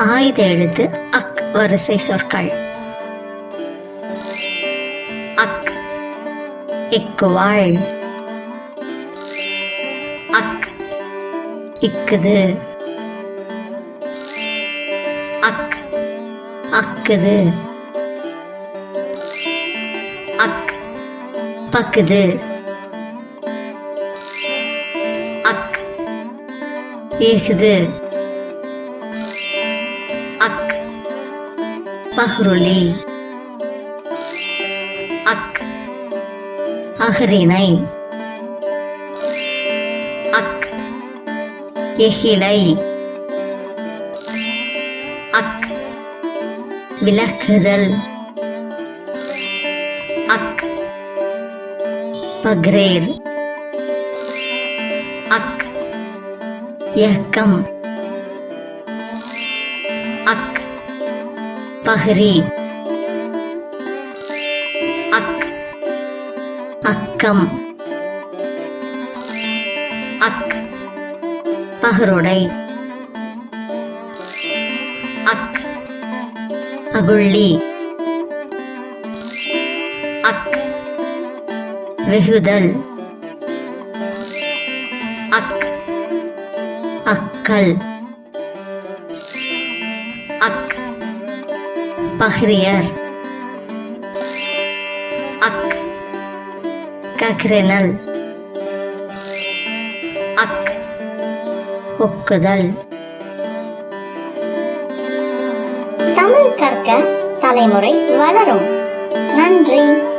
ஆயுத எழுத்து அக் வரிசை சொற்கள். அக். இக்குவாள் அக். இக்குது. அக். அக்குது. அக். பக்குது. அக். ஏகுது பஹ்ருலி. அக். அஹ்ரினை அக். எஹிலை. அக். விலக்குதல் அக். பக்ரேர். அக். யஹ்கம் அக். பஹ்ரி. அக். அக்கம். அக். பஹருடை. அக். அகுள்ளி. அக். வெகுதல். அக். அக்கல். அக். பஹ்ரியர். அக். கக்ரெனல். அக். ஒக்குதல். தமிழ் கற்க தலைமுறை வளரும். நன்றி.